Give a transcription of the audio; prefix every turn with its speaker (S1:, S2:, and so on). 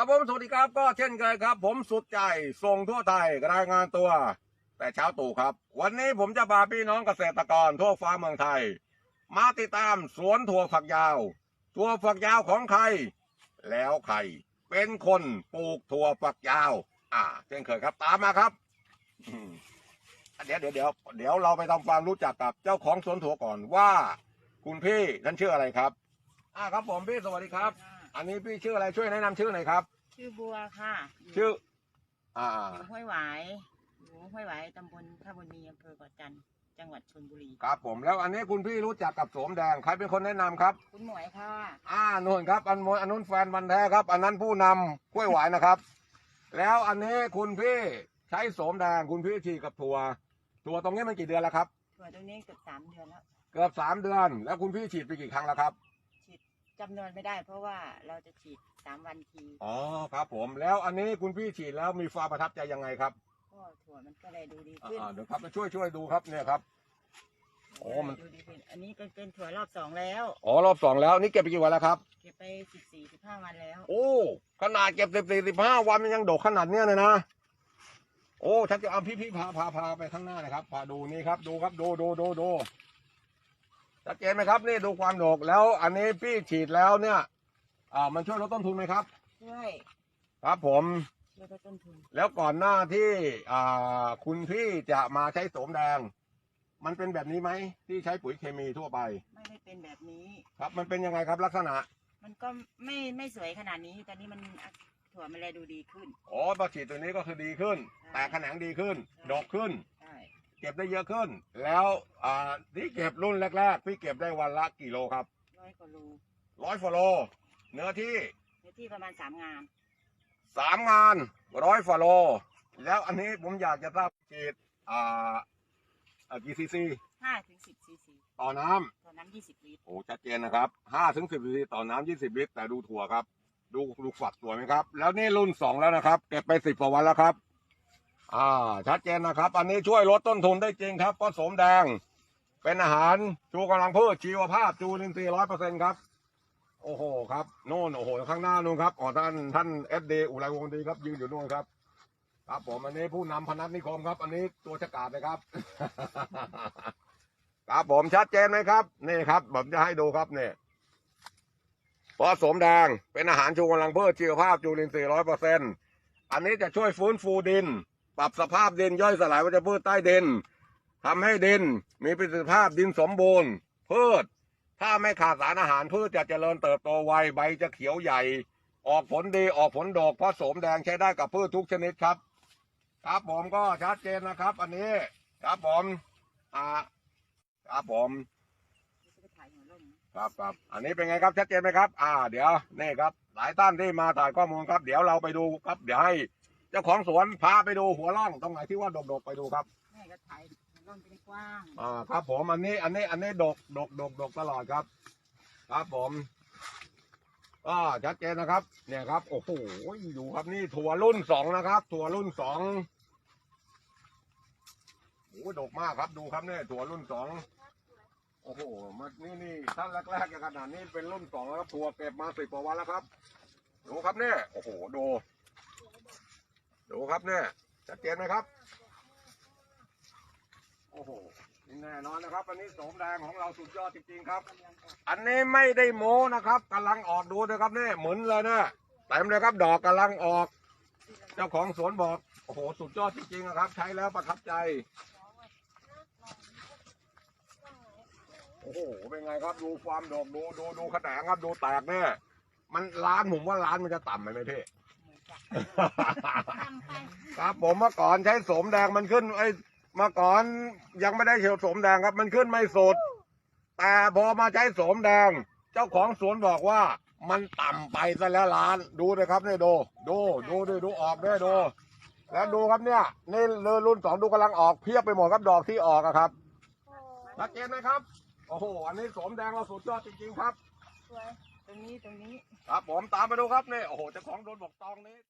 S1: ครับผมสวัสดีครับก็เช่นเคยครับ ผมสุดใจส่งทั่วไทยรายงานตัว แต่เช้าตู่ครับ วันนี้ผมจะพาพี่น้องเกษตรกรทั่วฟ้าเมืองไทย มาติดตามสวนถั่วฝักยาวถั่วฝักยาวของใคร แล้วใครเป็นคนปลูกถั่วฝักยาว อ่า เช่นเคยครับตามมาครับเดี๋ยวเดี๋ยวเดี๋ยวเดี๋ยวเราไปทำความรู้จักกับเจ้าของสวนถั่วก่อนว่า คุณพี่ท่านชื่ออะไรครับ อ่าครับผมพี่สวัสดีครับ อันนี้พี่ชื่ออะไรช่วยแนะนำชื่อหน่อยครับ
S2: ชื่อบัวค่ะยู่
S1: ชื่อ อ่า
S2: อยู่ห้วยหวายอยู่ห้วยหวายตำบลท่าบุญมีอำเภอเกาะจันทร์จังหวัดชลบุรี
S1: ครับผมแล้วอันนี้คุณพี่รู้จักกับโสมแดงใครเป็นคนแนะนำครับ
S2: คุณหมวยค่ะ
S1: อ่านุ่นครับอันมอันนู้นแฟนวันแท้ครับ อันนั้นผู้นำกล้วยหวายนะครับ แล้วอันนี้คุณพี่ใช้โสมแดงคุณพี่ฉีดกับถั่วถั่วตรงนี้มันกี่เดือนแล้วครับ
S2: ถั่วตรงนี้เกือบสามเดือนแล้ว
S1: เกือบสามเดือน แล้วคุณพี่ฉีดไปกี่ครั้งแล้วครับ
S2: ฉีด จำนวนไม่ได้ เพราะว่าเราจะฉีดสามวันที
S1: อ๋อครับผม แล้วอันนี้คุณพี่ฉีดแล้วมีความประทับใจยังไงครับ
S2: ก็ถั่วมันก็เลยดูดีขึ้น
S1: อ่าเดี๋ยวครับมาช่วยช่วยดูครับเนี่ยครับ โอ้มัน
S2: ดูดีขึ้นอันนี้เป็นเป็นถั่วรอบสองแล้ว
S1: อ๋อรอบสองแล้วนี่เก็บไปกี่วันแล้วครับ
S2: เก็บไปสิบสี่สิบห้าวันแล้ว
S1: โอ้ขนาดเก็บสิบสี่สิบห้าวันมันยังดกขนาดเนี้ยเลยนะ โอ้ชัดจะเอาพี่พี่พาพาพาไปข้างหน้านะครับพาดูนี่ครับดูครับดูดูดูดู ชัดเจนไหมครับนี่ดูความดกแล้วอันนี้พี่ฉีดแล้วเนี่ย อ่ามันช่วยลดต้นทุนไหมครับ
S2: ช่วย
S1: ครับผม
S2: ลดต้นทุน
S1: แล้วก่อนหน้าที่อ่าคุณพี่จะมาใช้โสมแดง มันเป็นแบบนี้ไหมที่ใช้ปุ๋ยเคมีทั่วไป
S2: ไม่ได้เป็นแบบนี้
S1: ครับ มันเป็นยังไงครับลักษณะ
S2: มันก็ไม่ไม่สวยขนาดนี้ ตอนนี้มันถั่วมันเลยดูดีขึ้น
S1: อ๋อพอฉีดตัวนี้ก็คือดีขึ้น แต่แขนงดีขึ้นดกขึ้น
S2: ใช่
S1: เก็บได้เยอะขึ้น แล้วอ่าที่เก็บรุ่นแรก ๆ พี่เก็บได้วันละกี่โลครับ
S2: ร้อยกว่าโล
S1: ร้อยฟโล เนื้อที่
S2: ในที่ประมาณสามงาน
S1: สามงานร้อยฟโล แล้วอันนี้ผมอยากจะทราบฉีดอ่าอ่ากี่ซีซี
S2: ห้าถึงสิบซีซี
S1: ต่อน้ำ
S2: ต่อน้ำยี่สิบลิตร
S1: โอ้ชัดเจนนะครับห้าถึงสิบซีซีต่อน้ำยี่สิบลิตร แต่ดูถั่วครับ ดูดูฝักสวยไหมครับ แล้วนี่รุ่นสองแล้วนะครับ เก็บไปสิบกว่าวันแล้วครับ อ่าชัดเจนนะครับ อันนี้ช่วยลดต้นทุนได้จริงครับเพราะโสมแดง เป็นอาหารชูกำลังพืชชีวภาพจูลินทรีย์ร้อยเปอร์เซ็นต์ครับ โอ้โหครับโน่นโอ้โหข้างหน้านู่นครับอ๋อท่านท่านเอฟดีอุไรวงดีครับยืนอยู่นู่นครับ ครับผมอันนี้ผู้นำพนัสนิคมครับ อันนี้ตัวฉกาจนะครับ ครับผมชัดเจนไหมครับ นี่ครับผมจะให้ดูครับเนี่ยเพราะสมแดงเป็นอาหารชูกำลังพืชชีวภาพจุลินทรีย์ร้อยเปอร์เซ็นต์อันนี้จะช่วยฟื้นฟูดิน ปรับสภาพดินย่อยสลายวัชพืชใต้ดินทำให้ดินมีประสิทธิภาพดินสมบูรณ์ พืช ถ้าไม่ขาดสารอาหารพืชจะเจริญเติบโตไวใบจะเขียวใหญ่ ออกผลดีออกผลดอกเพราะโสมแดงใช้ได้กับพืชทุกชนิดครับ ครับผมก็ชัดเจนนะครับ อันนี้ครับผมอ่าครับผม
S2: ครับ
S1: ครับอันนี้เป็นไงครับชัดเจนไหมครับ อ่า เดี๋ยวนี่ครับ หลายท่านที่มาถ่ายข้อมูลครับ เดี๋ยวเราไปดูครับเดี๋ยวให้ เจ้าของสวนพาไปดูหัวร่องตรงไหนที่ว่าดกๆไปดูครับ
S2: แม่ก็ถ่ายหัวร่มเป็นกว้าง
S1: อ่าครับ ผมอันนี้อันนี้อันนี้ดกดกดกดกตลอดครับ ครับผมก็ชัดเจนนะครับ เนี่ยครับโอ้โหอยู่ครับนี่ถั่วรุ่นสองนะครับ ถั่วรุ่นสองโอ้โหดกมากครับดูครับเนี่ยถั่วรุ่นสองโอ้โหมันนี่นี่ท่านแรกๆอย่างขนาดนี้เป็นรุ่นสองแล้วครับถั่วเก็บมาสิบกว่าวันแล้วครับดูครับเนี่ยโอ้โหดู ดูครับเนี่ยชัดเจนไหมครับ โอ้โหนี่แน่นอนนะครับ อันนี้โสมแดงของเราสุดยอดจริงๆครับ อันนี้ไม่ได้โม้นะครับกำลังออกดูนะครับเนี่ยหมุนเลยนะเต็มเลยครับ ดอกกำลังออก เจ้าของสวนบอกโอ้โหสุดยอดจริงๆนะครับ ใช้แล้วประทับใจโอ้โห เป็นไงครับ ดูความดอกดูดูดูขนาดครับ ดูแตกเนี่ย มันร้านผมว่าร้านมันจะต่ำไปไหมพี่
S2: เหมือนกับ ทำไป
S1: ครับผมเมื่อก่อนใช้โสมแดงมันขึ้นไอ้เมื่อก่อนยังไม่ได้เฉียวโสมแดงครับ มันขึ้นไม่สุด แต่พอมาใช้โสมแดง เจ้าของสวนบอกว่า มันต่ำไปซะแล้วล้านดูเลยครับเนี่ยดูดูดูดูดูออกด้วยดูแล้วดูครับเนี่ยนี่รุ่นสองดูกำลังออกเพียบไปหมดครับดอกที่ออกอะครับชัดเจนไหมครับโอ้โหอันนี้โสมแดงเราสุดยอดจริงๆครับ
S2: สวย ตรงนี้ตรงนี้
S1: ครับผมตามไปดูครับเนี่ยโอ้โหเจ้าของโดนบอกตองนี้